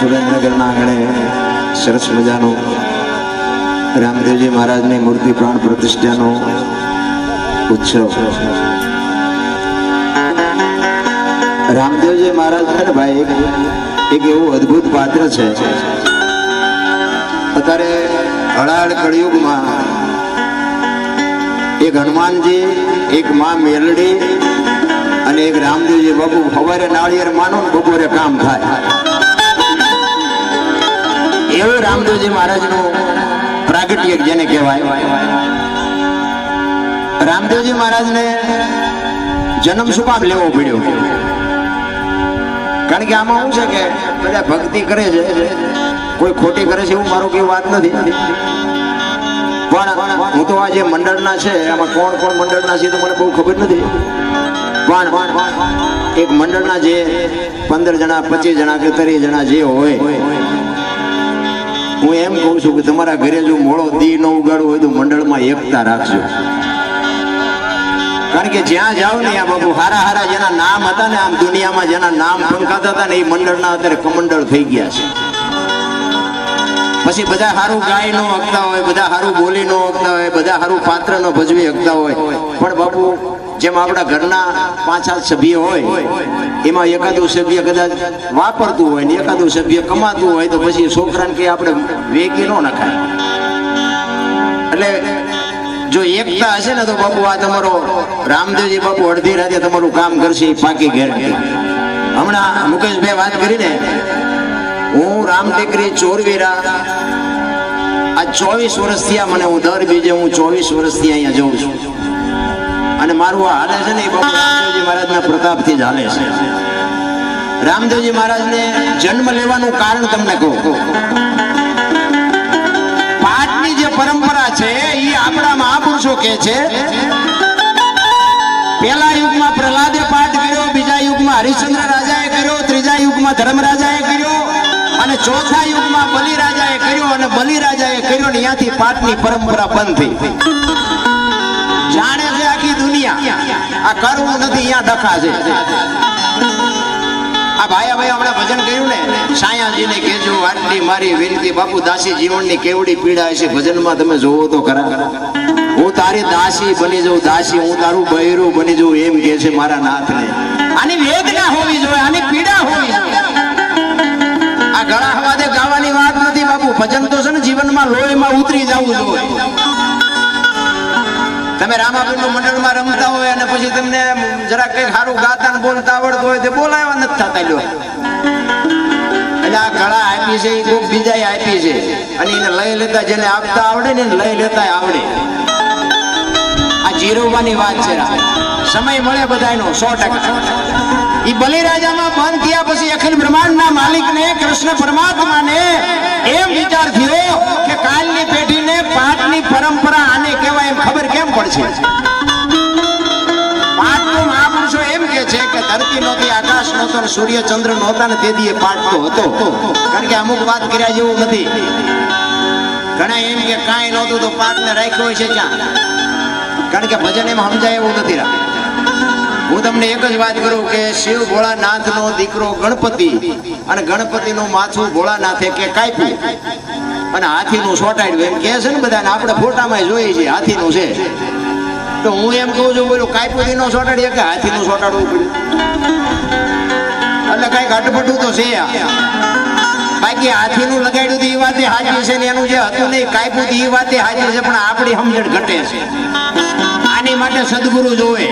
સુરેન્દ્રનગરના આંગણે સરસ મજાનું રામદેવજી મહારાજની મૂર્તિ પ્રાણ પ્રતિષ્ઠાનો ઉત્સવ. રામદેવજી મહારાજ છે ને ભાઈ, એક એવું અદ્ભુત પાત્ર છે. અત્યારે હળાળ કળિયુગમાં એક હનુમાનજી, એક માં મેલડી અને એક રામદેવજી બાપુ સવારે નાળિયેર માનો બપોરે કામ થાય. એવું રામદેવજી મહારાજનું પ્રાગટ્ય જેને કહેવાય. રામદેવજી મહારાજને જન્મ શું લેવો પડ્યો? કારણ કે આમાં શું છે કે બધા ભક્તિ કરે છે, કોઈ ખોટી કરે છે એવું મારું કેવું વાત નથી. પણ હું તો આ જે મંડળના છે, આમાં કોણ કોણ મંડળના છે તો મને બહુ ખબર નથી. પણ એક મંડળના જે પંદર જણા, પચીસ જણા કે ત્રીસ જણા જે હોય હું એમ કહું છું કે તમારા ઘરે જો મોડો દી ન ઉગાડવો હોય તો મંડળમાં એકતા રાખજો. કારણ કે જ્યાં જાઓ ને આ બાપુ હારા હારા જેના નામ હતા ને આમ દુનિયામાં જેના નામ ફંકાતા હતા ને એ મંડળના અત્યારે કમંડળ થઈ ગયા છે. પછી બધા સારું ગાય નો હકતા હોય, બધા હારું બોલી નો હકતા હોય, બધા હારું પાત્ર નો ભજવી હકતા હોય. પણ બાપુ જેમ આપણા ઘરના પાંચ સાત સભ્ય હોય, એમાં એકાદું સભ્ય કદાચ વાપરતું હોય ને એકાદું સભ્ય કમાતું હોય તો પછી છોકરાને કે આપણે વેગી ન નખાય. એટલે જો એકતા હશે ને તો બાપુ આ તમારો રામદેવજી બાપુ અડધી રાતે તમારું કામ કરશે પાકી ગેરંટી હમણાં મુકેશભાઈ વાત કરીને, હું રામ ટેકરી ચોરવીરા આ ચોવીસ વર્ષથી મને હું દર બીજે હું ચોવીસ વર્ષથી અહીંયા જઉં છું. અને મારું આ હાલે છે ને એ બાપુ રામદેવજી મહારાજના પ્રતાપથી જ હાલે છે. રામદેવજી મહારાજને જન્મ લેવાનું કારણ તમને કહું. પાઠની જે પરંપરા છે એ આપણા મહાપુરુષો કે છે, પહેલા યુગમાં પ્રહલાદે પાઠ કર્યો, બીજા યુગમાં હરિશ્ચંદ્ર રાજાએ કર્યો, ત્રીજા યુગમાં ધર્મરાજાએ કર્યો, અને ચોથા યુગમાં બલિરાજાએ કર્યો, અને બલિરાજાએ કર્યો ને ત્યાંથી પાઠની પરંપરા બંધ થઈ. જાણે છે આ કરવું નથી, અહીંયા ડખા આ ભાઈ ભાઈ હમણાં ભજન કર્યું ને, સાયાજીને કેજો આટલી મારી વિનતી બાપુ દાસી જીવનની કેવડી પીડા છે, ભજનમાં તમે જોવો તો ખરા. હું તારી દાસી બની જાઉં, દાસી, હું તારું બૈરું બની જાઉં, એમ કે છે મારા નાથને. આની વેદના હોવી જોઈએ, આની પીડા હોવી જોઈએ. આ ગળા હવાદે ગાવાની વાત નથી, બાપુ. ભજન તો છે ને જીવનમાં લોહીમાં ઉતરી જવું જોઈએ. તમે રામાપીરનું મંડળમાં રમતા હોય અને પછી તમને જરા કઈ સારું ગાતા બોલતા આવડતું હોય તે બોલાવા નથી થતા લ્યો. એટલે આ કળા આપી છે, એ કોઈક આપી છે. અને એને લઈ લેતા જેને આપતા આવડે ને એને લઈ લેતા આવડે. જીરવવાની વાત છે સમય મળે બધાનો સો ટકા. એ બલિરાજામાં બંધ થયા પછી અખિલ બ્રહ્માંડના માલિકને કૃષ્ણ પરમાત્માને એમ વિચાર થયો કે કાલની પેઢીને પાઠની પરંપરા આને કહેવાય એમ ખબર કેમ પડશે? પાઠનો મહાપુરુષો એમ કે છે કે ધરતી નહોતી, આકાશ નહોતો સૂર્ય નહોતા ને તે દીએ પાઠ હતો. કારણ કે અમુક વાત કર્યા જેવું નથી. ઘણા એમ કે કાંઈ નહોતું તો પાઠને રાખ્યો છે ક્યાં? કારણ કે ભજન એમ સમજાય એવું નથી રાખ હું તમને એક જ વાત કરું કે શિવ ભોળાનાથનો દીકરો ગણપતિ અને ગણપતિનું માથું ભોળાનાથે કે કાપ્યું અને હાથીનું સોટાડ્યું. એમ કહે છે ને બધાને, આપણે ફોટામાં જોઈએ છીએ, હાથીનું છે. તો હું એમ કહું છું, બોલું કાપ્યું નો સોટાડીએ કે હાથીનું સોટાડવું પડ્યું એટલે કંઈક અટપટું તો છે આ. બાકી હાથીનું લગાડ્યું એ વાતે હાજર છે ને એનું જે હતું નહીં, કાપ્યું એ વાતે હાજર છે, પણ આપણી સમજણ ઘટે છે. આની માટે સદગુરુ જોવે.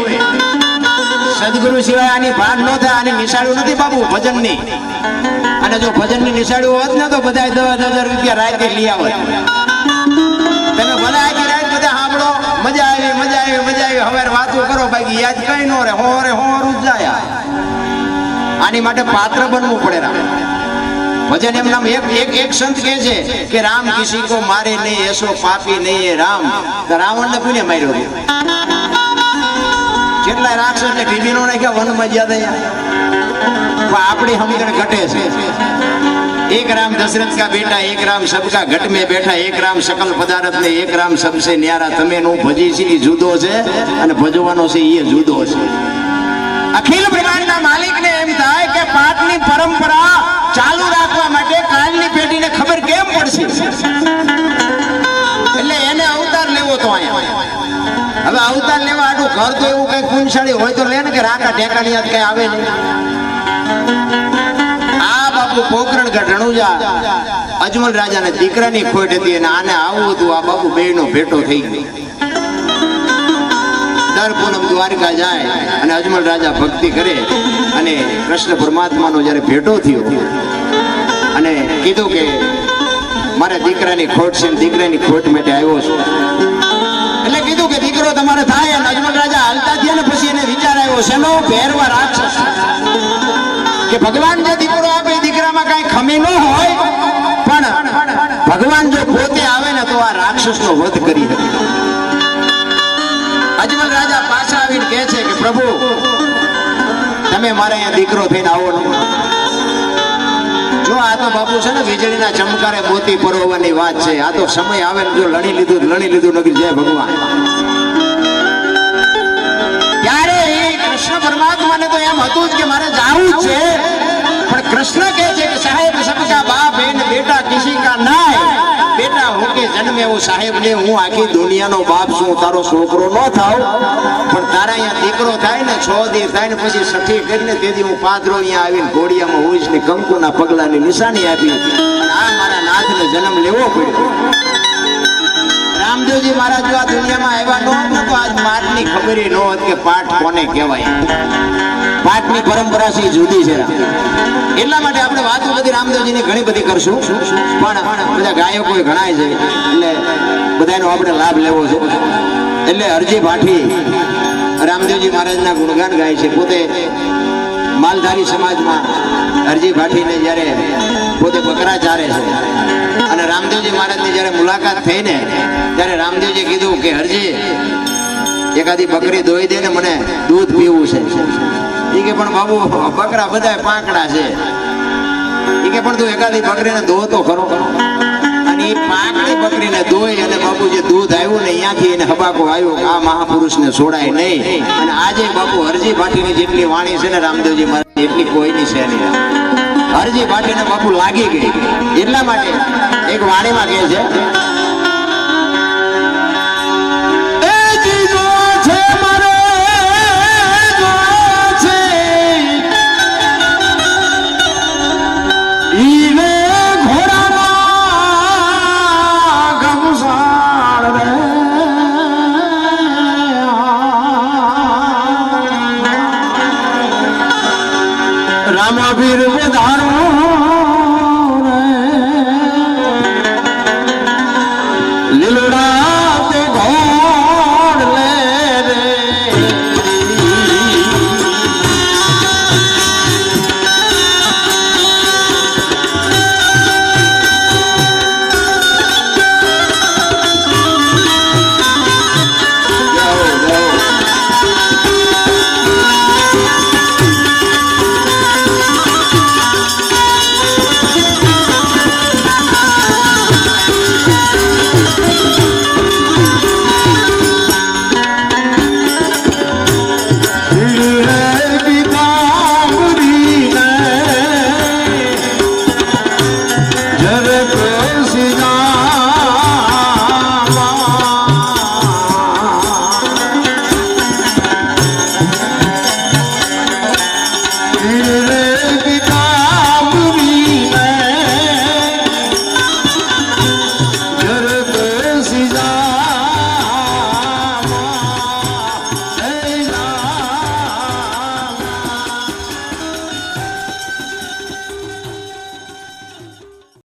સદગુરુ સિવાય આની ભાન ન થાય, આની નિશાળું નથી બાબુ, ભજનની. અને જો ભજનની નિશાળું હોત ને તો બધા દસ હજાર રૂપિયા રાતે લઈ આવત. તમે ભલે આખી રાત બધા સાંભળો, મજા આવી મજા આવી મજા આવી, હવે વાતો કરો બાકી, યાદ કઈ નો રે હો રે, હો રૂજ જાય. આની માટે પાત્ર બનવું પડે ભજન એમ નામ એક એક એક સંત કહે છે કે રામ કિસી કો મારે નહીં, એસો પાપી નહીં એ રામ. રાવણ ને કોને માર્યો કેટલા રાક્ષસ ને ટીવી નો નાખ્યા વનમાં થયા પણ આપણી સમજણ ઘટે છે. એક રામ દશરથ કા બેટા, એક રામ સબકા ઘટ में બેઠા, એક રામ સકલ પદાર્થ ને, એક રામ સબસે ન્યારા. તમે નો ભજી છે જુદો છે અને ભજવાનો છે એ જુદો છે. અખિલ બ્રહ્માંડના માલિકને એમ થાય કે પાઠની પરંપરા ચાલુ માટે એટલે એને અવતાર લેવો તો અહીંયા. હવે અવતાર લેવા આટલું ઘર તો એવું કઈ ખૂનશાળી હોય તો લે ને કે રાકા ઢેકાની યાદ કઈ આવે નહીં. આ બાપુ પોકરણ ગઢ રણુજા, અજમલ રાજાના દીકરાની ખોટ હતી અને આને આવું હતું, આ બાપુ બેનો ભેટો થઈ ગયો. દર પૂનમ દ્વારકા જાય અને અજમલ રાજા ભક્તિ કરે અને કૃષ્ણ પરમાત્માનો જ્યારે ભેટો થયો અને કીધું કે મારા દીકરાની ખોટ છે ને દીકરાની ખોટ માટે આવ્યો છું. એટલે કીધું કે દીકરો તમારે થાય અને અજમલ રાજા હાલતા થયા ને પછી એને વિચાર આવ્યો છે નો પહેરવા રાક્ષસ કે ભગવાન જે દીકરો આપે દીકરામાં કાંઈ ખમી ન હોય, પણ ભગવાન જો પોતે આવે ને તો આ રાક્ષસનો વધ કરી શકે. અજમલ રાજા પાછા આવીને કહે છે કે, પ્રભુ, તમે મારે અહીંયા દીકરો થઈને આવો ને. જો આ તો બાપુ છે ને વીજળીના ચમકારે મોતી પરોવવાની વાત છે. આ તો સમય આવે ને જો લણી લીધું લણી લીધું નગર. જય ભગવાન. ત્યારે કૃષ્ણ પરમાત્માને તો એમ હતું જ કે મારે જાવું છે. પણ કૃષ્ણ કહે છે કે સાહેબ સબકા બાપ એને બેટા કિસી કા નાય બેટા હોકે જન્મે હું સાહેબ ને હું આખી દુનિયાનો બાપ છું, તારો છોકરો ન થાવ, પણ તારા અહીંયા દીકરો થાય ને, છ દિવસ થાય ને પછી સઠી કરીને તેથી હું પાદરો અહીંયા આવીને ઘોડિયામાં હોઈશ ને કંકુના પગલાની નિશાની આપી. આ મારા નાથને જન્મ લેવો પડ્યો. રામદેવજી મહારાજ આ દુનિયામાં આવ્યા ન હોત તો આજ પાઠની ખબર ન હોત કે પાઠ કોને કહેવાય. પાઠની પરંપરા છે જુદી છે એટલા માટે આપણે વાતો બધી રામદેવજીની ઘણી બધી કરશું. પણ બધા ગાયકો ઘણાય છે, એટલે બધાનો આપણે લાભ લેવો છે. એટલે અરજી ભાઠી રામદેવજી મહારાજના ગુણગાન ગાય છે. પોતે માલધારી સમાજમાં અરજી ભાઠીને જ્યારે પોતે બકરા ચારે છે અને રામદેવજી મહારાજની જ્યારે મુલાકાત થઈને ત્યારે રામદેવજી કીધું કે હરજી, એકાદી બકરી દોઈ દે ને મને દૂધ પીવું છે. એ કે પણ બાબુ, બકરા બધા પાંકડા છે. એ કે પણ તું એકાદી બકરીને દો તો ખરો ખરો. અને એ પાંકડી બકરીને અને બાપુ દૂધ આવ્યું ને અહીંયાથી એને હબાકો આવ્યો આ મહાપુરુષને છોડાય નહીં. અને આજે બાપુ હરજી ભાટીની જેટલી વાણી છે ને રામદેવજી મહારાજ એટલી કોઈની છે નહીં. હરજી ભાટીને બાપુ લાગી ગઈ. એટલા માટે એક વાણીમાં કહે છે